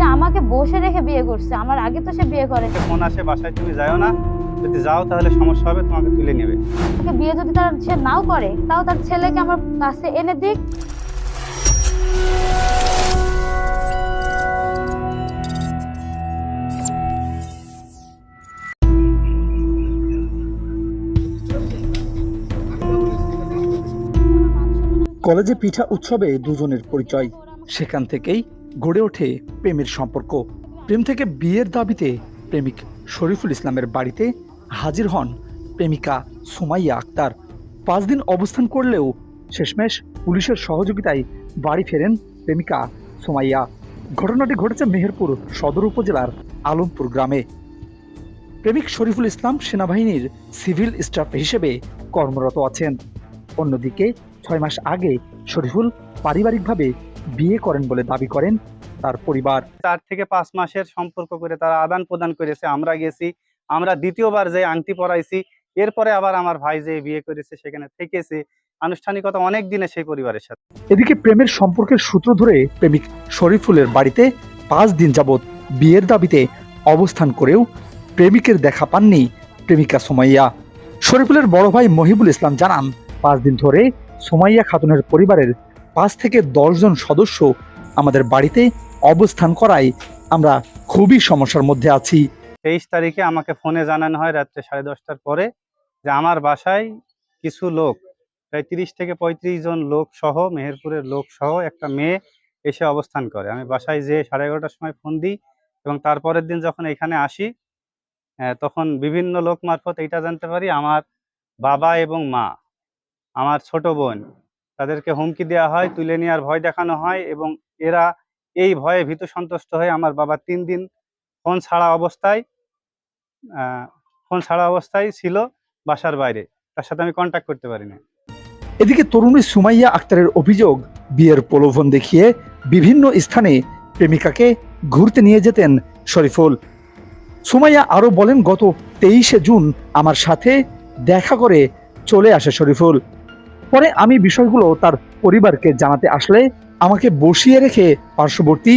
সে আমাকে বসে রেখে বিয়ে করছে আমার আগে তো সে বিয়ে করে। ফোন আসে বাসায় তুমি যাও না। যদি যাও তাহলে সমস্যা হবে তোমাকে তুলে নেবে। তাকে বিয়ে যদি তার সে নাও করে তাও তার ছেলেকে আমার কাছে এনে দিক। কলেজে পিঠা উৎসবে দুজনের পরিচয়। সেখান থেকেই গড়ে ওঠে প্রেমের সম্পর্ক। প্রেম থেকে বিয়ের দাবিতে প্রেমিক শরীফুল ইসলামের বাড়িতে হাজির হন প্রেমিকা সুমাইয়া আক্তার। পাঁচ দিন অবস্থান করলেও শেষমেশ পুলিশের সহযোগিতায় বাড়ি ফেরেন প্রেমিকা সুমাইয়া। ঘটনাটি ঘটেছে মেহেরপুর সদর উপজেলার আলমপুর গ্রামে। প্রেমিক শরীফুল ইসলাম সেনাবাহিনীর সিভিল স্টাফ হিসেবে কর্মরত আছেন। অন্যদিকে ছয় মাস আগে শরীফুল পারিবারিকভাবে বিয়ে করেন বলে দাবি করেন তার পরিবার। চার থেকে পাঁচ মাসের সম্পর্ক করে তারা আদান প্রদান করেছে আমরা গেছি আমরা দ্বিতীয়বার যে আংটি পরাইছি এরপরে আবার আমার ভাই যে বিয়ে করেছে সেখানে থেকেছে। আনুষ্ঠানিকতা অনেক দিনে সেই পরিবারের সাথে। এদিকে প্রেমের সম্পর্কের সূত্র ধরে প্রেমিক শরীফুলের বাড়িতে পাঁচ দিন যাবৎ বিয়ের দাবিতে অবস্থান করেও প্রেমিকের দেখা পাননি প্রেমিকা সুমাইয়া। শরীফুলের বড় ভাই মহিবুল ইসলাম জানান পাঁচ দিন ধরে সোমাইয়া খাতুনের পরিবারের পাঁচ থেকে দশ জন সদস্য আমাদের বাড়িতে অবস্থান করায় আমরা খুবই সমস্যার মধ্যে আছি। তেইশ তারিখে আমাকে ফোনে জানানো হয় রাত্রে সাড়ে দশটার পরে যে আমার বাসায় কিছু লোক, প্রায় তিরিশ থেকে পঁয়ত্রিশ জন লোক সহ, মেহেরপুরের লোক সহ একটা মেয়ে এসে অবস্থান করে। আমি বাসায় যেয়ে সাড়ে এগারোটার সময় ফোন দিই এবং তারপরের দিন যখন এখানে আসি তখন বিভিন্ন লোক মারফত এইটা জানতে পারি, আমার বাবা এবং মা, আমার ছোট বোন তাদেরকে হুমকি দেওয়া হয়, তুলে নেওয়ার ভয় দেখানো হয় এবং এরা এই ভয়ে ভীত সন্তুষ্ট হয়ে আমার বাবা তিন দিন ফোন ছাড়া অবস্থায় ফোন ছাড়া অবস্থায় ছিল বাসার বাইরে। তার সাথে আমি কন্ট্যাক্ট করতে পারিনি। এদিকে তরুণী সুমাইয়া আক্তারের অভিযোগ, বিয়ের প্রলোভন দেখিয়ে বিভিন্ন স্থানে প্রেমিকাকে ঘুরতে নিয়ে যেতেন শরীফুল। সুমাইয়া আরও বলেন, গত তেইশে জুন আমার সাথে দেখা করে চলে আসে শরীফুল। পরে আমি বিষয়গুলো তার পরিবারকে জানাতে আসলে আমাকে বসিয়ে রেখে পার্শ্ববর্তী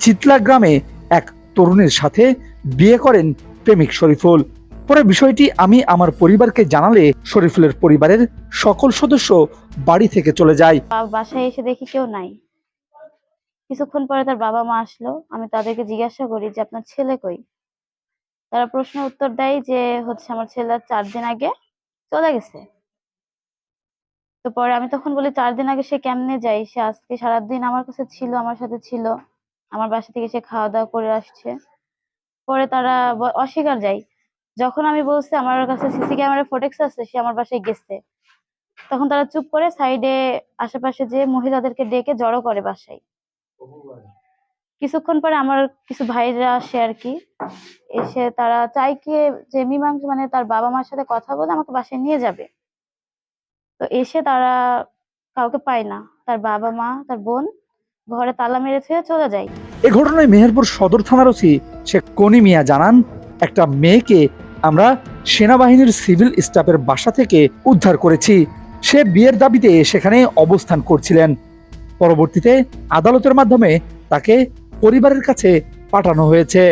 চিতলা গ্রামে এক তরুণের সাথে বিয়ে করেন প্রেমিক শরীফুল। পরে বিষয়টি আমি আমার পরিবারকে জানালে শরীফুলের পরিবারের সকল সদস্য বাড়ি থেকে চলে যায়। বাসায় এসে দেখি কেউ নাই। কিছুক্ষণ পরে তার বাবা মা আসলো। আমি তাদেরকে জিজ্ঞাসা করি যে, আপনার ছেলে কই? তারা প্রশ্ন উত্তর দেয় যে, হচ্ছে আমার ছেলে চার দিন আগে চলে গেছে। তো পরে আমি তখন বলি, চার দিন আগে সে কেমনে যায়? সে আজকে সারাদিন আমার কাছে ছিল, আমার সাথে ছিল। আমার বাসা থেকে সে খাওয়া দাওয়া করে আসছে। পরে তারা অস্বীকার যায়। যখন আমি বলছি, আমার কাছে সিসি ক্যামেরা ফোটেক্স আছে, সে আমার বাসায় গেছে। তখন তারা চুপ করে সাইডে আশেপাশে যে মহিলাদেরকে ডেকে জড়ো করে বাসায়। কিছুক্ষণ পরে আমার কিছু ভাইরা আসে আর কি। এসে তারা চাই কি যে মীমাংস মানে তার বাবা মার সাথে কথা বলে আমাকে বাসায় নিয়ে যাবে। তো এসে তারা কাউকে পায় না। তার বাবা মা, তার বোন ঘরে তালা মেরে থুয়ে চলে যায়। এ ঘটনায় মেহেরপুর সদর থানার ওসি শেখ কনি মিয়া জানান, একটা মেয়েকে আমরা সেনাবাহিনীর সিভিল স্টাফের বাসা থেকে উদ্ধার করেছি। সে বিয়ের দাবিতে সেখানে অবস্থান করছিলেন। পরবর্তীতে আদালতের মাধ্যমে তাকে পরিবারের কাছে পাঠানো হয়েছে।